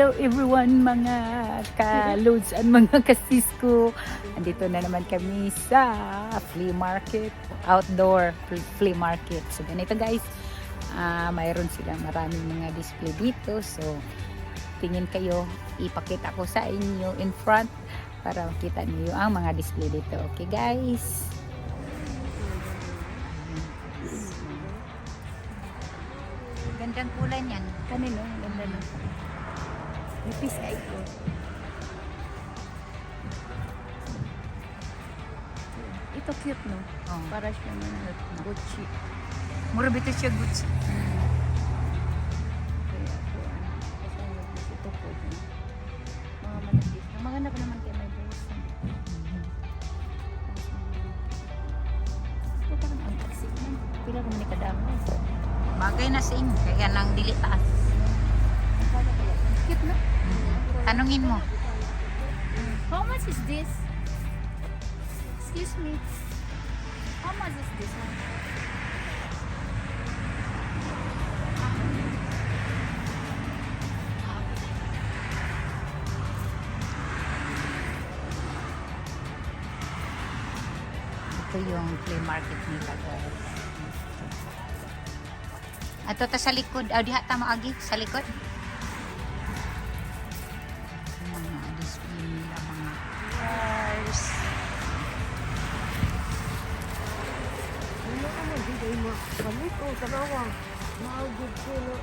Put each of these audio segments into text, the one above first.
Hello everyone mga ka-loads at mga kasis ko. Andito na naman kami sa flea market, outdoor fl- flea market. So ganito guys, ah mayroon silang maraming mga display dito. So tingin kayo, ipakita ko sa inyo in front para makita niyo ang mga display dito. Okay guys? Gandang kulay niyan. Kanino? Ganda na. Nipis ay ko. Ito cute no? Oh. Para siya mga Gucci. Mura bito siya Gucci. Kaya ako ano. Kasi yung ito po. Mga managis. Maganda pa naman kaya may bulsa. Ito parang ang taxi man. Pila ko man kadamo. Bagay na sa inyo. Kaya nang dili taas. Cute no? Tanungin mo. How much is this? Excuse me. How much is this one? Ito yung flea market nila guys. Ato ta sa likod. Aw diha ta maagi sa likod.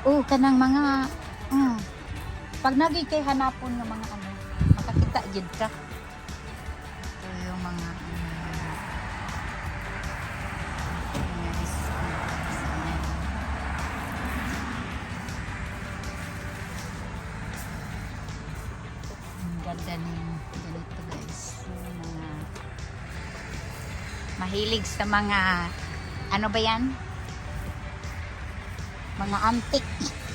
Oh, kanang mga mm, pag nagay kay hanapon ng mga ano, makakita jud ka. Ito mga. Ang ganda ng ganito. Yung mga mahilig sa mga ano ba yan? Mga antique.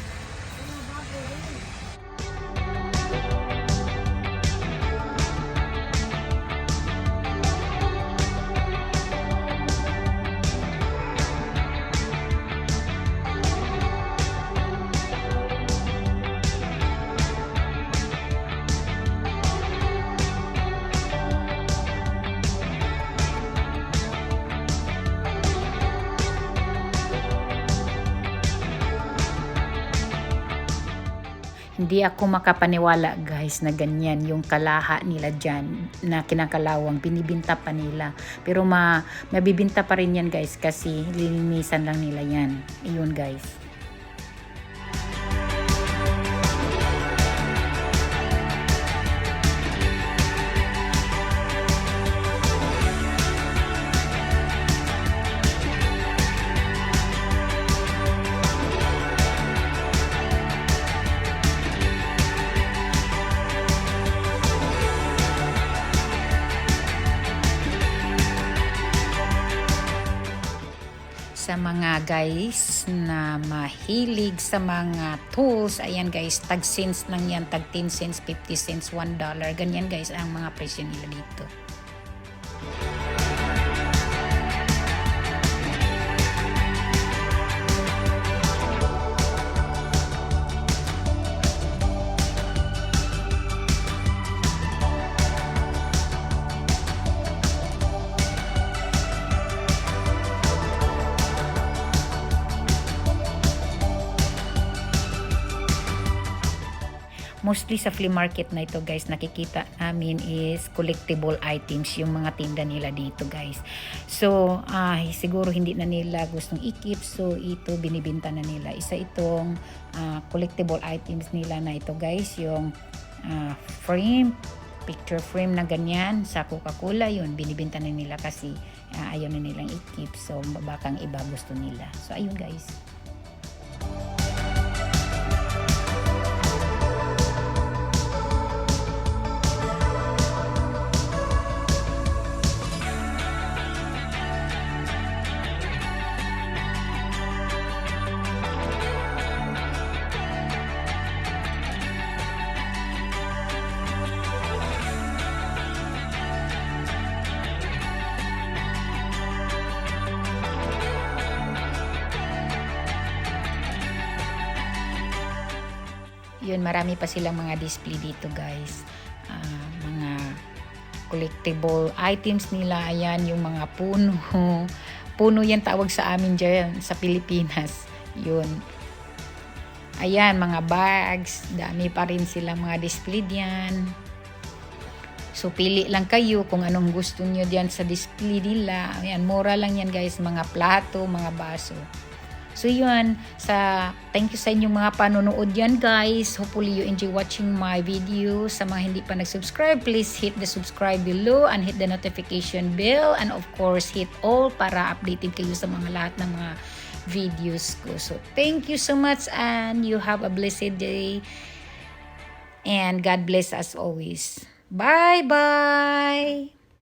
Hindi ako makapaniwala guys na ganyan yung kalaha nila dyan na kinakalawang binibinta pa nila. Pero ma mabibinta pa rin yan guys kasi lilinisan lang nila yan. Iyon guys. Sa mga guys na mahilig sa mga tools. Ayan guys, tag cents lang yan, tag 10 cents, 50 cents, 1 dollar. Ganyan guys ang mga presyo nila dito. Mostly sa flea market na ito guys nakikita namin is collectible items yung mga tinda nila dito guys. So ah, siguro hindi na nila gustong i-keep. So ito binibinta na nila. Isa itong ah, collectible items nila na ito guys yung ah, frame picture frame na ganyan sa Coca-Cola. Yun binibinta na nila kasi ah, ayaw na nilang i-keep. So bakang iba gusto nila. So ayun guys yun, marami pa silang mga display dito guys. Ah, mga collectible items nila. Ayan, yung mga puno. Puno yan tawag sa amin dyan sa Pilipinas. Yun. Ayan, mga bags. Dami pa rin silang mga display diyan. So, pili lang kayo kung anong gusto nyo diyan sa display nila. Ayan, mura lang yan guys. Mga plato, mga baso. So yun, sa thank you sa inyong mga panonood yan guys. Hopefully you enjoy watching my video. Sa mga hindi pa nag-subscribe, please hit the subscribe below and hit the notification bell and of course hit all para updated kayo sa mga lahat ng mga videos ko. So thank you so much and you have a blessed day. And God bless us always. Bye bye.